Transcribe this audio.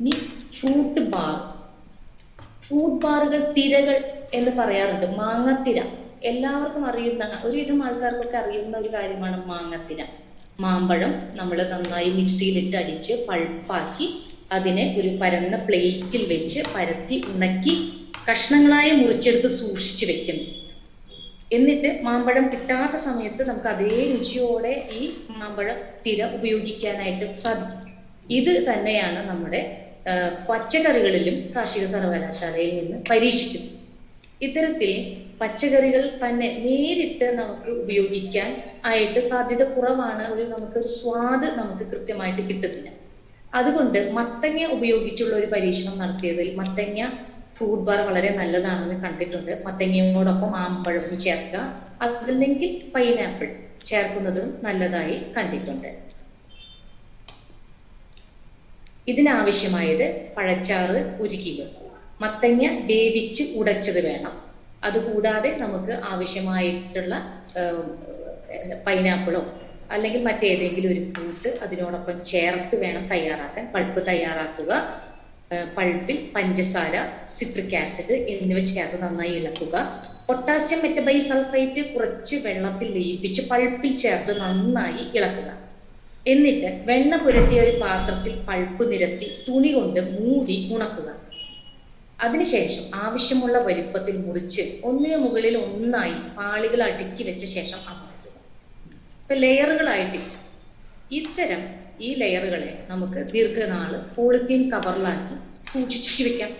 ഇനി fruit bar fruit ബാറുകൾ തിരകൾ എന്ന് പറയാറുണ്ട്. മാങ്ങത്തിര. എല്ലാവർക്കും അറിയുന്ന ഒരുവിധം ആൾക്കാർക്കൊക്കെ അറിയുന്ന ഒരു കാര്യമാണ് മാങ്ങത്തിര. മാമ്പഴം നമ്മൾ നന്നായി മിക്സിയിലിട്ട് അടിച്ച് പഴുപ്പാക്കി അതിനെ ഒരു പരന്ന പ്ലേറ്റിൽ വെച്ച് പരത്തി ഉണക്കി കഷ്ണങ്ങളായി മുറിച്ചെടുത്ത് സൂക്ഷിച്ച് വെക്കുന്നു. എന്നിട്ട് മാമ്പഴം കിട്ടാത്ത സമയത്ത് നമുക്ക് അതേ രുചിയോടെ ഈ മാമ്പഴം തിര ഉപയോഗിക്കാനായിട്ട് സാധിക്കും. ഇത് തന്നെയാണ് നമ്മുടെ പച്ചക്കറികളിലും കാർഷിക സർവകലാശാലയിൽ നിന്ന് പരീക്ഷിച്ചു ഇത്തരത്തിൽ പച്ചക്കറികൾ തന്നെ നേരിട്ട് നമുക്ക് ഉപയോഗിക്കാൻ ആയിട്ട് സാധ്യത കുറവാണ് ഒരു നമുക്ക് ഒരു സ്വാദ് നമുക്ക് കൃത്യമായിട്ട് കിട്ടത്തില്ല അതുകൊണ്ട് മത്തങ്ങ ഉപയോഗിച്ചുള്ള ഒരു പരീക്ഷണം നടത്തിയതിൽ മത്തങ്ങ ഫ്രൂട്ട് ബാർ വളരെ നല്ലതാണെന്ന് കണ്ടിട്ടുണ്ട്. മത്തങ്ങയോടൊപ്പം ആമ്പഴവും ചേർക്കുക. അതല്ലെങ്കിൽ പൈനാപ്പിൾ ചേർക്കുന്നതും നല്ലതായി കണ്ടിട്ടുണ്ട്. ഇതിനാവശ്യമായത് പഴച്ചാറ് ഉരുക്കിയത് മത്തങ്ങ വേവിച്ച് ഉടച്ചത് വേണം. അതുകൂടാതെ നമുക്ക് ആവശ്യമായിട്ടുള്ള പൈനാപ്പിളോ അല്ലെങ്കിൽ മറ്റേതെങ്കിലും ഒരു ഫ്രൂട്ട് അതിനോടൊപ്പം ചേർത്ത് വേണം തയ്യാറാക്കാൻ. പൾപ്പ് തയ്യാറാക്കുക. പൾപ്പിൽ പഞ്ചസാര സിട്രിക് ആസിഡ് എന്നിവ ചേർത്ത് നന്നായി ഇളക്കുക. പൊട്ടാസ്യം മെറ്റബൈ സൾഫൈറ്റ് കുറച്ച് വെള്ളത്തിൽ ലയിപ്പിച്ച് പൾപ്പിൽ ചേർത്ത് നന്നായി ഇളക്കുക. എന്നിട്ട് വെണ്ണ പുരട്ടിയ ഒരു പാത്രത്തിൽ പൾപ്പ് നിരത്തി തുണി കൊണ്ട് മൂടി ഉണക്കുക. അതിനുശേഷം ആവശ്യമുള്ള വലുപ്പത്തിൽ മുറിച്ച് ഒന്നിനു മുകളിൽ ഒന്നായി പാളികൾ അടുക്കി വെച്ച ശേഷം അമർത്തുക. ഇപ്പൊ ലെയറുകളായിട്ട് ഇത്തരം ഈ ലെയറുകളെ നമുക്ക് ദീർഘനാൾ പോളിത്തീൻ കവറിലാക്കി സൂക്ഷിച്ചു വെക്കാം.